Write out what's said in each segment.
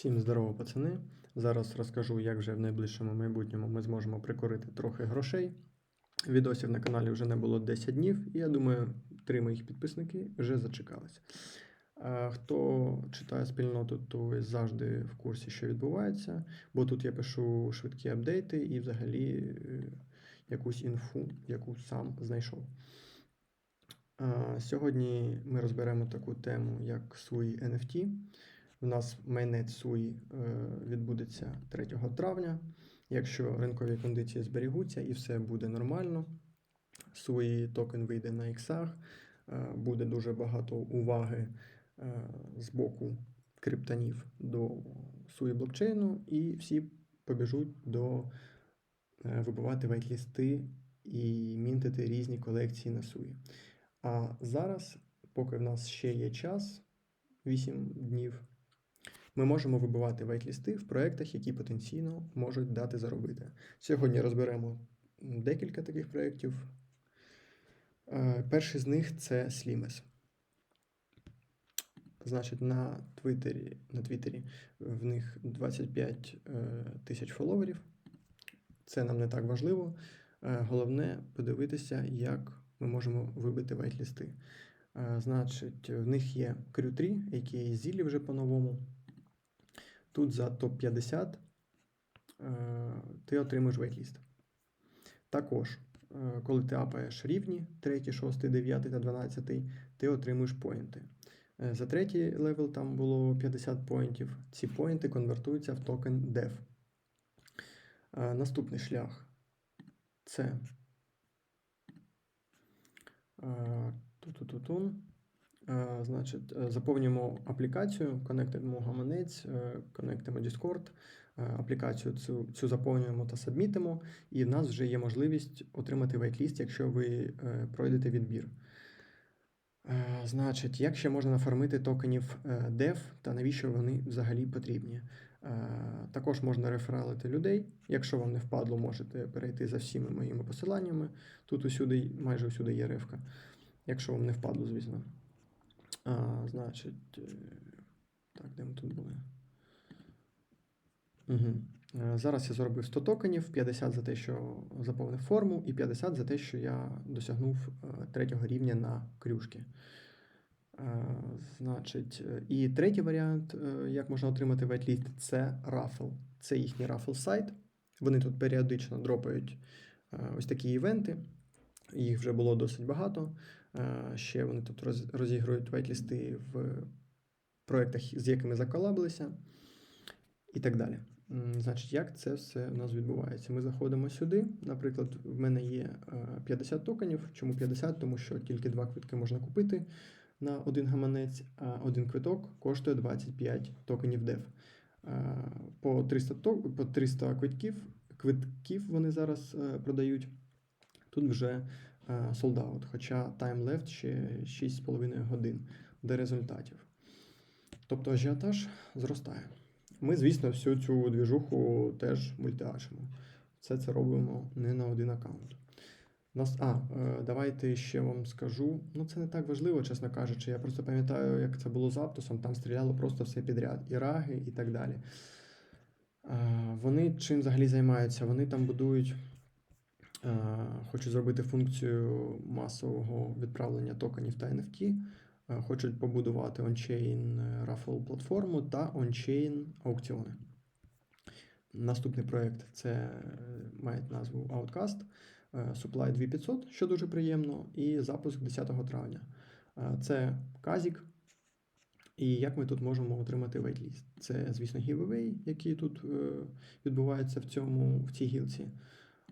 Всім здорово, пацани. Зараз розкажу, як вже в найближчому майбутньому ми зможемо прикорити трохи грошей. Відосів на каналі вже не було 10 днів, і я думаю, три моїх підписники вже зачекалися. Хто читає спільноту, той завжди в курсі, що відбувається, бо тут я пишу швидкі апдейти і взагалі е, якусь інфу, яку сам знайшов. Сьогодні ми розберемо таку тему, як SUI NFT. У нас майнет SUI е, відбудеться 3 травня. Якщо ринкові кондиції зберігуться і все буде нормально, SUI токен вийде на іксах, е, буде дуже багато уваги е, з боку криптонів до SUI блокчейну, і всі побіжуть до вибивати вайтлісти і мінтити різні колекції на SUI. А зараз, поки в нас ще є час, 8 днів, ми можемо вибивати вайтлісти в проєктах, які потенційно можуть дати заробити. Сьогодні розберемо декілька таких проєктів. Е, Перший з них це Slimes. Значить, на Твіттері, на Твіттері в них 25 е, тисяч фоловерів. Це нам не так важливо. Е, Головне подивитися, як ми можемо вибити вайтлісти. Значить, в них є Crew3, який зілі вже по-новому. Тут за топ-50 е, ти отримуєш вейтліст. Також, е, коли ти апаєш рівні 3, 6, 9 та 12, ти отримуєш поінти. Е, За третій левел там було 50 поінтів. Ці поінти конвертуються в токен DEV. Наступний шлях це е, ту-ту-ту-тун. Е, Значить, е, заповнюємо аплікацію, конектимо гаманець, е, конектимо Discord. е, Аплікацію цю, цю заповнюємо та сабмітимо, і в нас вже є можливість отримати вейтліст, якщо ви е, пройдете відбір. Е, Значить, як ще можна нафармити токенів е, DEV та навіщо вони взагалі потрібні? Е, Також можна рефералити людей. Якщо вам не впадло, можете перейти за всіми моїми посиланнями. Тут усюди, майже усюди є рефка. Якщо вам не впадло, звісно. А, Значить, е, так, де ми тут були? Угу. Зараз я заробив 100 токенів, 50 за те, що заповнив форму, і 50 за те, що я досягнув е, третього рівня на крюшки. Значить, і третій варіант, як можна отримати вайтліст, це Raffle. Це їхній Raffle сайт. Вони тут періодично дропають ось такі івенти. Їх вже було досить багато. Е, Ще вони тут розігрують вайтлісти в проєктах, з якими заколабилися, і так далі. Значить, як це все у нас відбувається? Ми заходимо сюди. Наприклад, в мене є е, 50 токенів. Чому 50? Тому що тільки два квитки можна купити на один гаманець, а один квиток коштує 25 токенів DEV. Е, По 300, ток- по 300 квитків, квитків вони зараз е, продають. Тут вже е, sold out, хоча left ще 6,5 годин до результатів. Тобто ажіотаж зростає. Ми, звісно, всю цю двіжуху теж мультиачимо. Все це робимо не на один аккаунт. Нас, а, е, давайте ще вам скажу. Ну, це не так важливо, чесно кажучи. Я просто пам'ятаю, як це було з Аптосом, там стріляло просто все підряд, і раги, і так далі. Е, Вони чим взагалі займаються? Вони там будують, е, хочуть зробити функцію масового відправлення токенів та NFT. Е, Хочуть побудувати ончейн Raffle платформу та ончейн аукціони. Наступний проєкт це е, має назву Outcast, Supply 2500, що дуже приємно, і запуск 10 травня. Це казік. І як ми тут можемо отримати вейтліст? Це, звісно, giveaway, які тут відбуваються в, цьому, в цій гілці,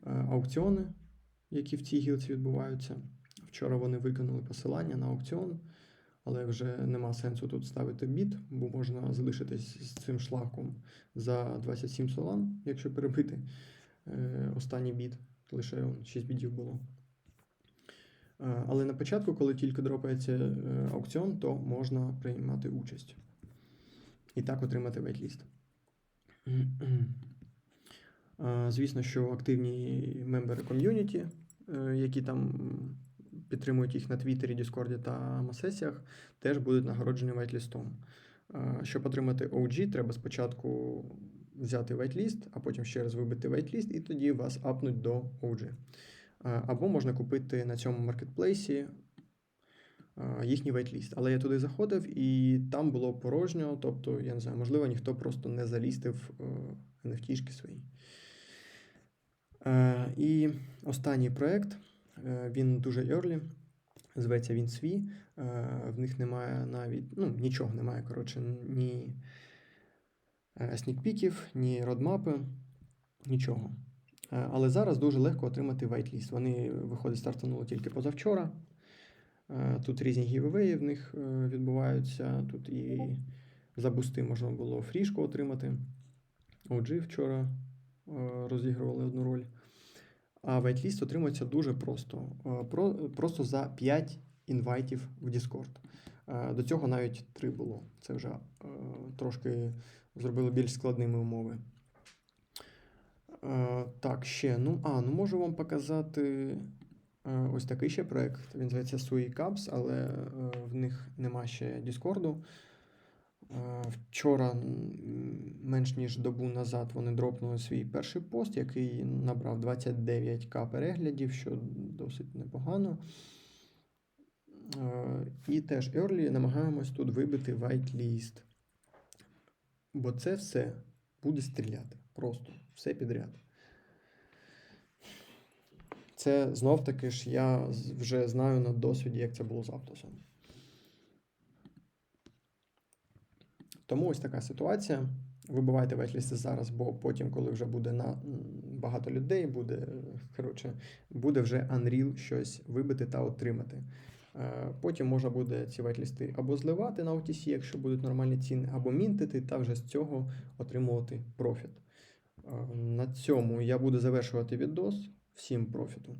аукціони, які в цій гілці відбуваються. Вчора вони виконали посилання на аукціон, але вже нема сенсу тут ставити біт, бо можна залишитись з цим шлаком за 27 солан, якщо перебити е, останній біт, лише 6 бітів було. Е, Але на початку, коли тільки дропається е, аукціон, то можна приймати участь. І так отримати вейтліст. Е, Звісно, що активні мембери ком'юніті, е, які там підтримують їх на Твіттері, Діскорді та Масесіях, теж будуть нагороджені вайтлістом. Е, Щоб отримати OG, треба спочатку взяти whitelist, а потім ще раз вибити whitelist, і тоді вас апнуть до OG. Або можна купити на цьому маркетплейсі їхній whitelist. Але я туди заходив, і там було порожньо, тобто, я не знаю, можливо, ніхто просто не залістив NFT-шки свої. Е, І останній проект, е, він дуже early, зветься він свій. Е, В них немає навіть, ну, нічого немає, коротше, ні снікпіків, ні родмапи, нічого. Але зараз дуже легко отримати whitelist. Вони, виходить, стартанули тільки позавчора. Тут різні гівевеї в них відбуваються. Тут і за бусти можна було фрішку отримати. OG вчора розігрували одну роль. А whitelist отримується дуже просто. Е, Про, просто за 5 інвайтів в Discord. Е, До цього навіть 3 було. Це вже е, трошки зробили більш складними умови. Е, Так, ще. Ну, а, ну можу вам показати е, ось такий ще проект. Він зветься Sui Caps, але е, в них нема ще. Е, Вчора, менш ніж добу назад, вони дропнули свій перший пост, який набрав 29к переглядів, що досить непогано. Е, І теж early намагаємось тут вибити whitelist. Бо це все буде стріляти. Просто все підряд. Це знов таки ж я вже знаю на досвіді, як це було з Аптосом. Тому ось така ситуація. Вибивайте вайтлісти зараз, бо потім, коли вже буде на багато людей, буде, е, коротше, буде вже Unreal щось вибити та отримати. Е, Потім можна буде ці вайтлісти або зливати на OTC, якщо будуть нормальні ціни, або мінтити та вже з цього отримувати профіт. Е, На цьому я буду завершувати відос. Всім профіту!